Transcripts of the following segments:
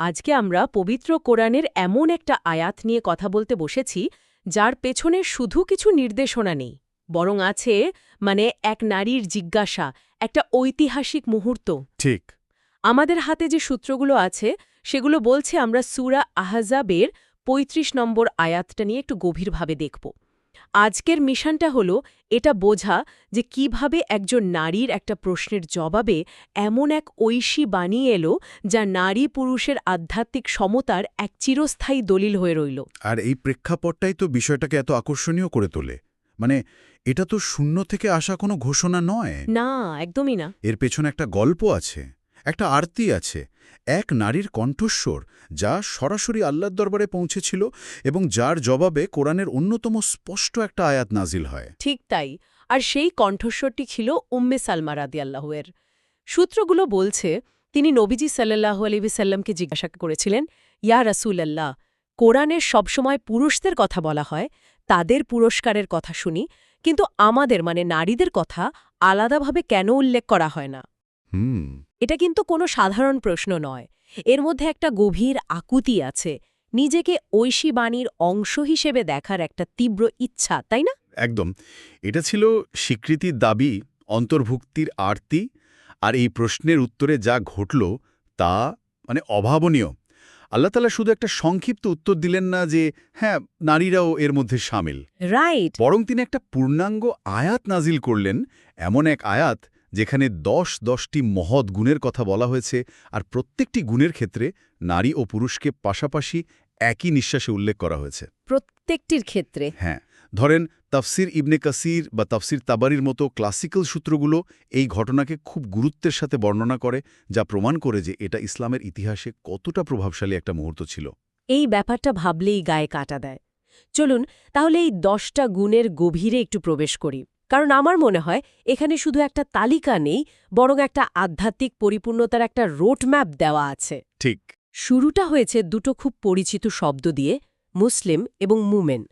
আজকে আমরা পবিত্র কোরআনের এমন একটা আয়াত নিয়ে কথা বলতে বসেছি যার পেছনে শুধু কিছু নির্দেশনা নেই বরং আছে মানে এক নারীর জিজ্ঞাসা একটা ঐতিহাসিক মুহূর্ত। ঠিক। আমাদের হাতে যে সূত্রগুলো আছে সেগুলো বলছে আমরা সুরা আহজাবের ৩৫ নম্বর আয়াতটা নিয়ে একটু গভীরভাবে দেখব। আজকের মিশনটা হলো এটা বোঝা যে কীভাবে একজন নারীর একটা প্রশ্নের জবাবে এমন এক ঐশী বানিয়ে এলো যা নারী পুরুষের আধ্যাত্মিক সমতার এক চিরস্থায়ী দলিল হয়ে রইল। আর এই প্রেক্ষাপটটাই তো বিষয়টাকে এত আকর্ষণীয় করে তোলে। মানে এটা তো শূন্য থেকে আসা কোনো ঘোষণা নয়। না একদমই না। এর পেছনে একটা গল্প আছে। একটা আরতি আছে এক নারীর কণ্ঠস্বর যা সরাসরি আল্লাহর দরবারে পৌঁছেছিল এবং যার জবাবে কোরআনের অন্যতম স্পষ্ট একটা আয়াত নাজিল হয়। ঠিক তাই আর সেই কণ্ঠস্বরটি ছিল উম্মে সালমা রাদিয়াল্লাহুয়ের সূত্রগুলো বলছে তিনি নবীজি সাল্লাহু আলিবিসাল্লামকে জিজ্ঞাসা করেছিলেন ইয়া রাসূলাল্লাহ কোরআনের সবসময় পুরুষদের কথা বলা হয় তাদের পুরস্কারের কথা শুনি কিন্তু আমাদের মানে নারীদের কথা আলাদাভাবে কেন উল্লেখ করা হয় না? হুম। এটা কিন্তু কোনো সাধারণ প্রশ্ন নয়। এর মধ্যে একটা গভীর আকুতি আছে। নিজেকে ঐশী বাণীর অংশ হিসেবে দেখার একটা তীব্র ইচ্ছা তাই না? একদম। এটা ছিল স্বীকৃতির দাবি অন্তর্ভুক্তির আরতি আর এই প্রশ্নের উত্তরে যা ঘটল তা মানে অভাবনীয়। আল্লাহ তালা শুধু একটা সংক্ষিপ্ত উত্তর দিলেন না যে হ্যাঁ নারীরাও এর মধ্যে সামিল। রাইট। বরং তিনি একটা পূর্ণাঙ্গ আয়াত নাজিল করলেন। এমন এক আয়াত যেখানে দশ দশটি মহৎ গুণের কথা বলা হয়েছে আর প্রত্যেকটি গুণের ক্ষেত্রে নারী ও পুরুষকে পাশাপাশি একই নিঃশ্বাসে উল্লেখ করা হয়েছে। প্রত্যেকটির ক্ষেত্রে? হ্যাঁ ধরেন তাফসির ইবনে কাসির বা তাফসির তাবারির মতো ক্লাসিক্যাল সূত্রগুলো এই ঘটনাকে খুব গুরুত্বের সাথে বর্ণনা করে যা প্রমাণ করে যে এটা ইসলামের ইতিহাসে কতটা প্রভাবশালী একটা মুহূর্ত ছিল। এই ব্যাপারটা ভাবলেই গায়ে কাটা দেয়। চলুন তাহলে এই দশটা গুণের গভীরে একটু প্রবেশ করি। কারণ আমার মনে হয় এখানে শুধু একটা তালিকা নেই বরং একটা আধ্যাত্মিক পরিপূর্ণতার একটা রোডম্যাপ দেওয়া আছে। ঠিক। শুরুটা হয়েছে দুটো খুব পরিচিত শব্দ দিয়ে মুসলিম এবং মুমেন।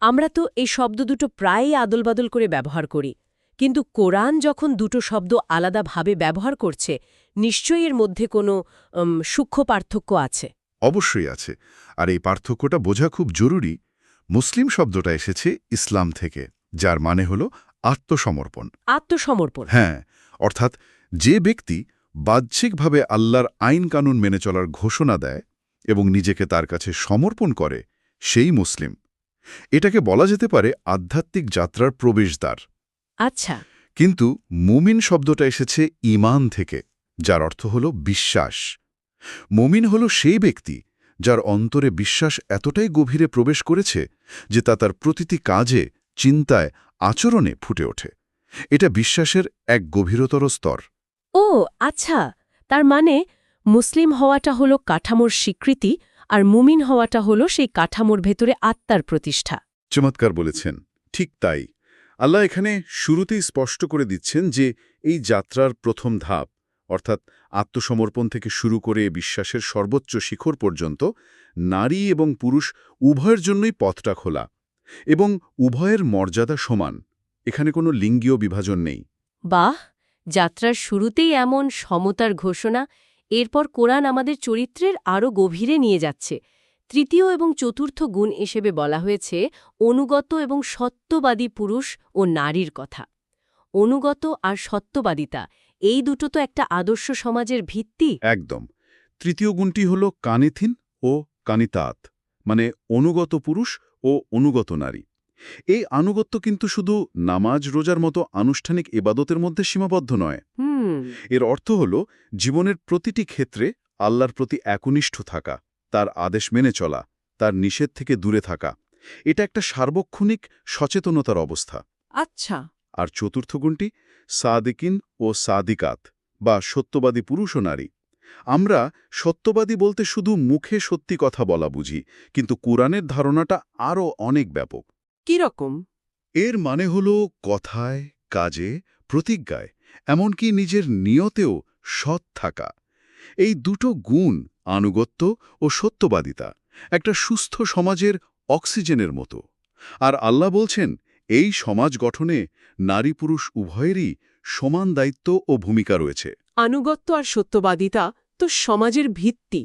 আমরা তো এই শব্দ দুটো প্রায়ই আদলবাদল করে ব্যবহার করি কিন্তু কোরআন যখন দুটো শব্দ আলাদাভাবে ব্যবহার করছে নিশ্চয়ই এর মধ্যে কোনো সূক্ষ্ম পার্থক্য আছে। অবশ্যই আছে। আর এই পার্থক্যটা বোঝা খুব জরুরি। মুসলিম শব্দটা এসেছে ইসলাম থেকে যার মানে হল আত্মসমর্পণ। আত্মসমর্পণ। হ্যাঁ অর্থাৎ যে ব্যক্তি বাহ্যিকভাবে আল্লাহর আইন কানুন মেনে চলার ঘোষণা দেয় এবং নিজেকে তার কাছে সমর্পণ করে সেই মুসলিম। এটাকে বলা যেতে পারে আধ্যাত্মিক যাত্রার প্রবেশদ্বার। আচ্ছা। কিন্তু মুমিন শব্দটা এসেছে ইমান থেকে যার অর্থ হল বিশ্বাস। মুমিন হল সেই ব্যক্তি যার অন্তরে বিশ্বাস এতটাই গভীরে প্রবেশ করেছে যে তা তার প্রতিটি কাজে চিন্তায় আচরণে ফুটে ওঠে। এটা বিশ্বাসের এক গভীরতর স্তর। ও আচ্ছা। তার মানে মুসলিম হওয়াটা হলো কাঠামোর স্বীকৃতি আর মুমিন হওয়াটা হলো সেই কাঠামোর ভেতরে আত্মার প্রতিষ্ঠা। চমৎকার বলেছেন। ঠিক তাই। আল্লাহ এখানে শুরুতেই স্পষ্ট করে দিচ্ছেন যে এই যাত্রার প্রথম ধাপ অর্থাৎ আত্মসমর্পণ থেকে শুরু করে বিশ্বাসের সর্বোচ্চ শিখর পর্যন্ত নারী এবং পুরুষ উভয়ের জন্যই পথটা খোলা। এবং উভয়ের মর্যাদা সমান। এখানে কোনো লিঙ্গীয় বিভাজন নেই। বাহ! যাত্রার শুরুতেই এমন সমতার ঘোষণা এরপর কোরআন আমাদের চরিত্রের আরও গভীরে নিয়ে যাচ্ছে। তৃতীয় এবং চতুর্থ গুণ হিসেবে বলা হয়েছে অনুগত এবং সত্যবাদী পুরুষ ও নারীর কথা। অনুগত আর সত্যবাদিতা এই দুটো তো একটা আদর্শ সমাজের ভিত্তি। একদম। তৃতীয় গুণটি হল কানিথিন ও কানিতাত মানে অনুগত পুরুষ ও অনুগত নারী। এই আনুগত্য কিন্তু শুধু নামাজ রোজার মতো আনুষ্ঠানিক এবাদতের মধ্যে সীমাবদ্ধ নয়। এর অর্থ হল জীবনের প্রতিটি ক্ষেত্রে আল্লাহর প্রতি একনিষ্ঠ থাকা তার আদেশ মেনে চলা তার নিষেধ থেকে দূরে থাকা। এটা একটা সার্বক্ষণিক সচেতনতার অবস্থা। আচ্ছা। আর চতুর্থ গুণটি সাদিকিন ও সাদিকাত বা সত্যবাদী পুরুষ ও নারী। আমরা সত্যবাদী বলতে শুধু মুখে সত্যি কথা বলা বুঝি কিন্তু কোরআনের ধারণাটা আরও অনেক ব্যাপক। কীরকম? এর মানে হল কথায় কাজে প্রতিজ্ঞায় এমনকি নিজের নিয়তেও সৎ থাকা। এই দুটো গুণ আনুগত্য ও সত্যবাদিতা একটা সুস্থ সমাজের অক্সিজেনের মতো। আর আল্লাহ বলছেন এই সমাজ গঠনে নারী পুরুষ উভয়েরই সমান দায়িত্ব ও ভূমিকা রয়েছে। আনুগত্য আর সত্যবাদিতা তো সমাজের ভিত্তি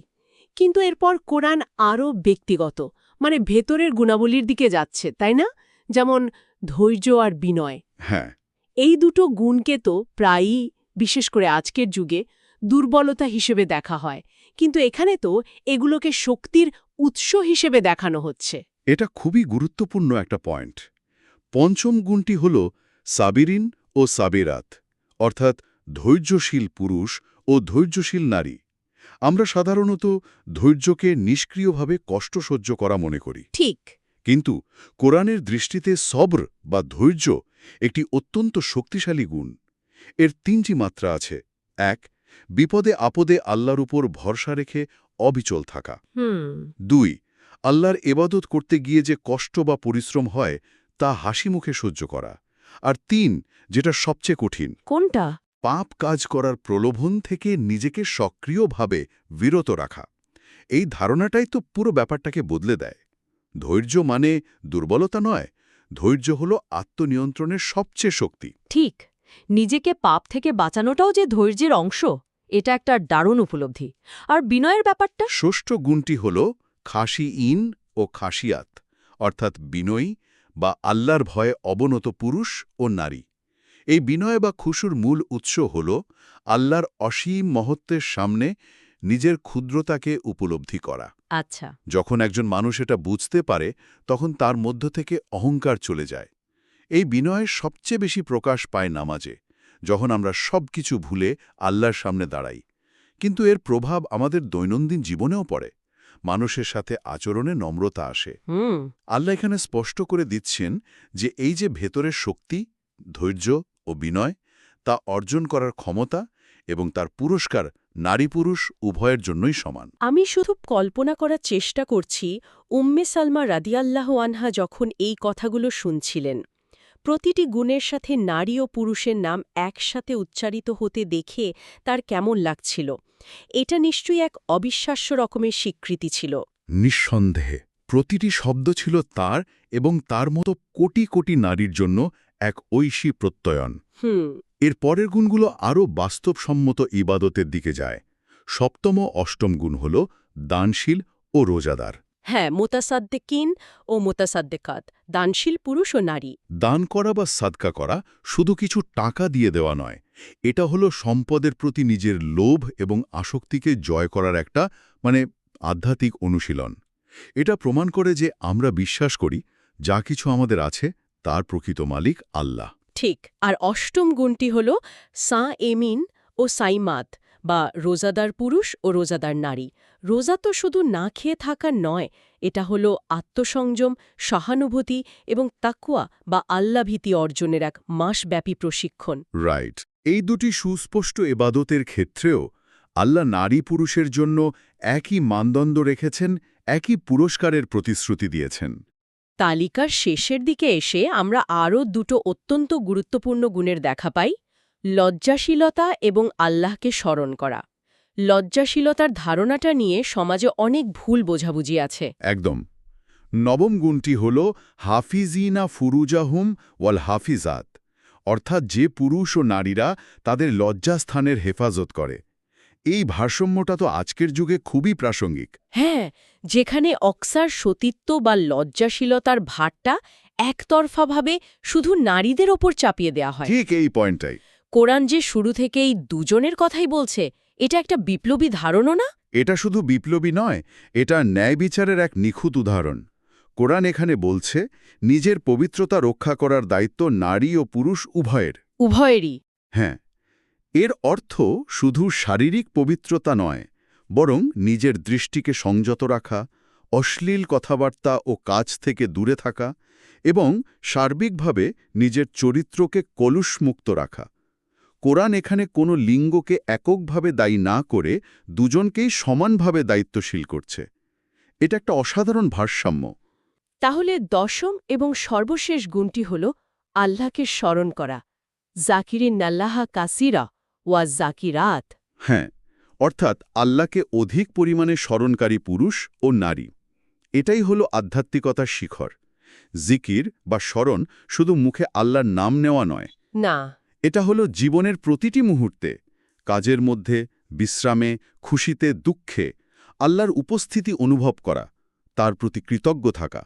কিন্তু এরপর কোরআন আরও ব্যক্তিগত মানে ভেতরের গুণাবলীর দিকে যাচ্ছে তাই না? যেমন ধৈর্য আর বিনয়। হ্যাঁ। এই দুটো গুণকে তো প্রায়ই বিশেষ করে আজকের যুগে দুর্বলতা হিসেবে দেখা হয়। কিন্তু এখানে তো এগুলোকে শক্তির উৎস হিসেবে দেখানো হচ্ছে। এটা খুবই গুরুত্বপূর্ণ একটা পয়েন্ট। পঞ্চম গুণটি হল সাবিরিন ও সাবিরাত অর্থাৎ ধৈর্যশীল পুরুষ ও ধৈর্যশীল নারী। আমরা সাধারণত ধৈর্যকে নিষ্ক্রিয়ভাবে কষ্ট সহ্য করা মনে করি। ঠিক। কিন্তু কোরআনের দৃষ্টিতে সব্র বা ধৈর্য একটি অত্যন্ত শক্তিশালী গুণ। এর তিনটি মাত্রা আছে। এক বিপদে আপদে আল্লাহর উপর ভরসা রেখে অবিচল থাকা। দুই আল্লাহর এবাদত করতে গিয়ে যে কষ্ট বা পরিশ্রম হয় তা হাসি মুখে সহ্য করা। আর তিন যেটা সবচেয়ে কঠিন। কোনটা? পাপ কাজ করার প্রলোভন থেকে নিজেকে সক্রিয়ভাবে বিরত রাখা। এই ধারণাটাই তো পুরো ব্যাপারটাকে বদলে দেয়। ধৈর্য মানে দুর্বলতা নয় ধৈর্য হল আত্মনিয়ন্ত্রণের সবচেয়ে শক্তি। ঠিক নিজেকে পাপ থেকে বাঁচানোটাও যে ধৈর্যের অংশ এটা একটা দারুণ উপলব্ধি। আর বিনয়ের ব্যাপারটা? ষষ্ঠ গুণটি হল খাসি ইন ও খাসিয়াত অর্থাৎ বিনয়ী বা আল্লাহর ভয়ে অবনত পুরুষ ও নারী। এই বিনয় বা খুশুর মূল উৎস হল আল্লাহর অসীম মহত্বের সামনে নিজের ক্ষুদ্রতাকে উপলব্ধি করা। আচ্ছা। যখন একজন মানুষ এটা বুঝতে পারে তখন তার মধ্য থেকে অহংকার চলে যায়। এই বিনয়ের সবচেয়ে বেশি প্রকাশ পায় নামাজে যখন আমরা সব কিছু ভুলে আল্লাহর সামনে দাঁড়াই। কিন্তু এর প্রভাব আমাদের দৈনন্দিন জীবনেও পড়ে। মানুষের সাথে আচরণে নম্রতা আসে। আল্লাহ এখানে স্পষ্ট করে দিচ্ছেন যে এই যে ভেতরের শক্তি ধৈর্য ও বিনয় তা অর্জন করার ক্ষমতা এবং তার পুরস্কার নারী পুরুষ উভয়ের জন্যই সমান। আমি শুধু কল্পনা করার চেষ্টা করছি উম্মে সালমা রাদিয়াল্লাহ আনহা যখন এই কথাগুলো শুনছিলেন। প্রতিটি গুণের সাথে নারী ও পুরুষের নাম একসাথে উচ্চারিত হতে দেখে তার কেমন লাগছিল। এটা নিশ্চয়ই এক অবিশ্বাস্য রকমের স্বীকৃতি ছিল। নিঃসন্দেহে প্রতিটি শব্দ ছিল তার এবং তার মতো কোটি কোটি নারীর জন্য এক ঐশী প্রত্যয়ন। এর পরের গুণগুলো আরও বাস্তবসম্মত ইবাদতের দিকে যায়। সপ্তম অষ্টম গুণ হল দানশীল ও রোজাদার। হ্যাঁ মোতাসাদ্দেকিন ও মোতাসাদ্দেকাত দানশীল পুরুষ ও নারী। দান করা বা সাদকা করা শুধু কিছু টাকা দিয়ে দেওয়া নয় এটা হলো সম্পদের প্রতি নিজের লোভ এবং আসক্তিকে জয় করার একটা মানে আধ্যাত্মিক অনুশীলন। এটা প্রমাণ করে যে আমরা বিশ্বাস করি যা কিছু আমাদের আছে তার প্রকৃত মালিক আল্লাহ। ঠিক আর অষ্টম গুণটি হল সা এমিন ও সাইমাত বা রোজাদার পুরুষ ও রোজাদার নারী। রোজা তো শুধু না খেয়ে থাকা নয় এটা হল আত্মসংযম সহানুভূতি এবং তাকুয়া বা আল্লাভীতি অর্জনের এক মাসব্যাপী প্রশিক্ষণ। রাইট এই দুটি সুস্পষ্ট এবাদতের ক্ষেত্রেও আল্লাহ নারী পুরুষের জন্য একই মানদণ্ড রেখেছেন একই পুরস্কারের প্রতিশ্রুতি দিয়েছেন। তালিকার শেষের দিকে এসে আমরা আরও দুটো অত্যন্ত গুরুত্বপূর্ণ গুণের দেখা পাই, লজ্জাশীলতা এবং আল্লাহকে স্মরণ করা। লজ্জাশীলতার ধারণাটা নিয়ে সমাজে অনেক ভুল বোঝাবুঝি আছে। একদম। নবম গুণটি হল, হাফিজিনা ফুরুজাহুম ওয়াল হাফিজাত, অর্থাৎ যে পুরুষ ও নারীরা তাদের লজ্জাস্থানের হেফাজত করে। এই ভারসাম্যটা তো আজকের যুগে খুবই প্রাসঙ্গিক। হ্যাঁ যেখানে অক্সার সতীত্ব বা লজ্জাশীলতার ভারটা একতরফাভাবে শুধু নারীদের ওপর চাপিয়ে দেয়া হয়। ঠিক এই পয়েন্টটাই। কোরআন যে শুরু থেকেই দুজনের কথাই বলছে এটা একটা বিপ্লবী ধারণও না? এটা শুধু বিপ্লবী নয় এটা ন্যায় বিচারের এক নিখুঁত উদাহরণ। কোরআন এখানে বলছে নিজের পবিত্রতা রক্ষা করার দায়িত্ব নারী ও পুরুষ উভয়ের। উভয়েরই। হ্যাঁ। এর অর্থ শুধু শারীরিক পবিত্রতা নয়, বরং নিজের দৃষ্টিকে সংযত রাখা, অশ্লীল কথাবার্তা ও কাজ থেকে দূরে থাকা এবং সার্বিকভাবে নিজের চরিত্রকে কলুষমুক্ত রাখা। কোরআন এখানে কোনো লিঙ্গকে এককভাবে দায়ী না করে দুজনকেই সমানভাবে দায়িত্বশীল করছে। এটা একটা অসাধারণ ভারসাম্য। তাহলে দশম এবং সর্বশেষ গুণটি হল আল্লাহকে স্মরণ করা। জাকিরিন নাল্লাহা কাসিরা ওয়া জাকিরাত হ্যাঁ অর্থাৎ আল্লাহকে অধিক পরিমাণে স্মরণকারী পুরুষ ও নারী। এটাই হলো আধ্যাত্মিকতার শিখর। জিকির বা স্মরণ শুধু মুখে আল্লাহর নাম নেওয়া নয়। না। এটা হলো জীবনের প্রতিটি মুহূর্তে কাজের মধ্যে বিশ্রামে খুশিতে দুঃখে আল্লাহর উপস্থিতি অনুভব করা তার প্রতি কৃতজ্ঞ থাকা।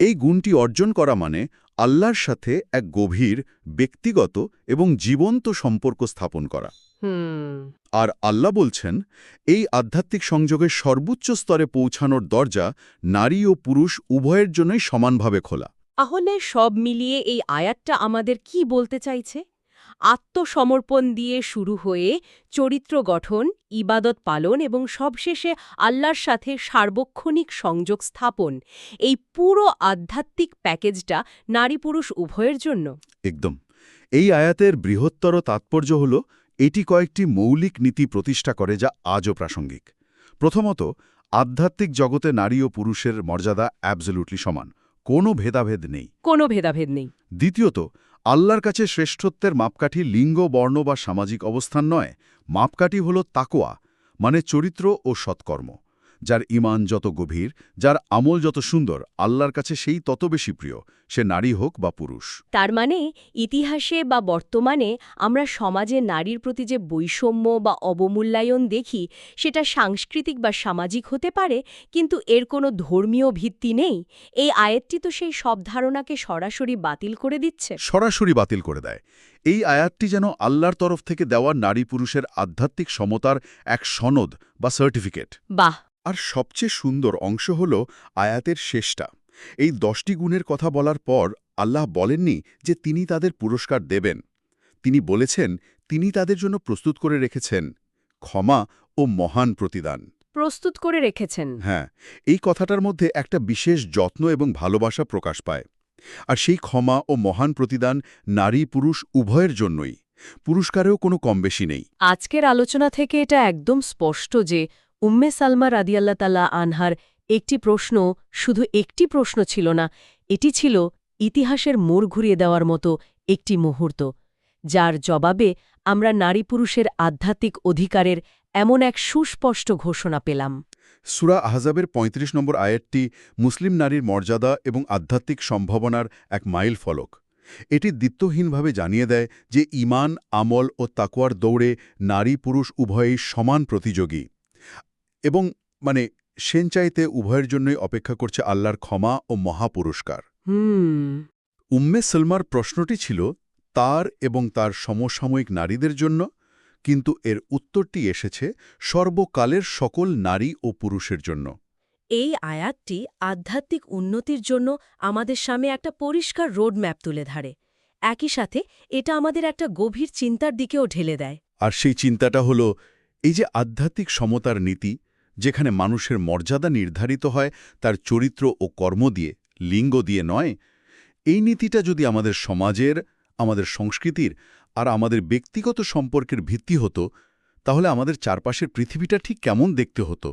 এই গুণটি অর্জন করা মানে আল্লাহর সাথে এক গভীর ব্যক্তিগত এবং জীবন্ত সম্পর্ক স্থাপন করা। আর আল্লাহ বলছেন এই আধ্যাত্মিক সংযোগের সর্বোচ্চ স্তরে পৌঁছানোর দরজা নারী ও পুরুষ উভয়ের জন্যই সমানভাবে খোলা। তাহলে সব মিলিয়ে এই আয়াতটা আমাদের কি বলতে চাইছে? আত্মসমর্পণ দিয়ে শুরু হয়ে চরিত্র গঠন ইবাদত পালন এবং সবশেষে আল্লাহর সাথে সার্বক্ষণিক সংযোগ স্থাপন এই পুরো আধ্যাত্মিক প্যাকেজটা নারী পুরুষ উভয়ের জন্য। একদম। এই আয়াতের বৃহত্তর তাৎপর্য হল এটি কয়েকটি মৌলিক নীতি প্রতিষ্ঠা করে যা আজও প্রাসঙ্গিক। প্রথমত আধ্যাত্মিক জগতে নারী ও পুরুষের মর্যাদা অ্যাবসলিউটলি সমান কোনো ভেদাভেদ নেই। কোনো ভেদাভেদ নেই। দ্বিতীয়ত আল্লাহর কাছে শ্রেষ্ঠত্বের মাপকাঠি লিঙ্গ, বর্ণ বা সামাজিক অবস্থান নয়। মাপকাঠি হল তাকোয়া মানে চরিত্র ও সৎকর্ম। যার ইমান যত গভীর যার আমল যত সুন্দর আল্লাহর কাছে সেই তত বেশি প্রিয় সে নারী হোক বা পুরুষ। তার মানে ইতিহাসে বা বর্তমানে আমরা সমাজে নারীর প্রতি যে বৈষম্য বা অবমূল্যায়ন দেখি সেটা সাংস্কৃতিক বা সামাজিক হতে পারে কিন্তু এর কোনো ধর্মীয় ভিত্তি নেই। এই আয়াতটি তো সেই সব ধারণাকে সরাসরি বাতিল করে দিচ্ছে। সরাসরি বাতিল করে দেয়। এই আয়াতটি যেন আল্লাহর তরফ থেকে দেওয়া নারী পুরুষের আধ্যাত্মিক সমতার এক সনদ বা সার্টিফিকেট বাহ! আর সবচেয়ে সুন্দর অংশ হল আয়াতের শেষটা। এই দশটি গুণের কথা বলার পর আল্লাহ বলেননি যে তিনি তাদের পুরস্কার দেবেন। তিনি বলেছেন তিনি তাদের জন্য প্রস্তুত করে রেখেছেন ক্ষমা ও মহান প্রতিদান। প্রস্তুত করে রেখেছেন। হ্যাঁ এই কথাটার মধ্যে একটা বিশেষ যত্ন এবং ভালোবাসা প্রকাশ পায়। আর সেই ক্ষমা ও মহান প্রতিদান নারী পুরুষ উভয়ের জন্যই। পুরস্কারেও কোনো কমবেশি নেই। আজকের আলোচনা থেকে এটা একদম স্পষ্ট যে উম্মে সালমা রাদিয়াল্লা তাল্লা আনহার একটি প্রশ্ন শুধু একটি প্রশ্ন ছিল না, এটি ছিল ইতিহাসের মোড় ঘুরিয়ে দেওয়ার মতো একটি মুহূর্ত, যার জবাবে আমরা নারী পুরুষের আধ্যাত্মিক অধিকারের এমন এক সুস্পষ্ট ঘোষণা পেলাম। সুরা আহজাবের ৩৫ নম্বর আয়াতটি মুসলিম নারীর মর্যাদা এবং আধ্যাত্মিক সম্ভাবনার এক মাইল ফলক। এটি দ্বিত্বহীনভাবে জানিয়ে দেয় যে ইমান, আমল ও তাকুয়ার দৌড়ে নারী পুরুষ উভয়েই সমান প্রতিযোগী। এবং মানে সেনচাইতে উভয়ের জন্যই অপেক্ষা করছে আল্লাহর ক্ষমা ও মহাপুরস্কার। উম্মে সলমার প্রশ্নটি ছিল তার এবং তার সমসাময়িক নারীদের জন্য কিন্তু এর উত্তরটি এসেছে সর্বকালের সকল নারী ও পুরুষের জন্য। এই আয়াতটি আধ্যাত্মিক উন্নতির জন্য আমাদের সামনে একটা পরিষ্কার রোডম্যাপ তুলে ধরে। একই সাথে এটা আমাদের একটা গভীর চিন্তার দিকেও ঢেলে দেয়। আর সেই চিন্তাটা হল এই যে আধ্যাত্মিক সমতার নীতি যেখানে মানুষের মর্যাদা নির্ধারিত হয়, তার চরিত্র ও কর্ম দিয়ে, লিঙ্গ দিয়ে নয়। এই নীতিটা যদি আমাদের সমাজের, আমাদের সংস্কৃতির আর আমাদের ব্যক্তিগত সম্পর্কের ভিত্তি হতো, তাহলে আমাদের চারপাশের পৃথিবীটা ঠিক কেমন দেখতে হতো?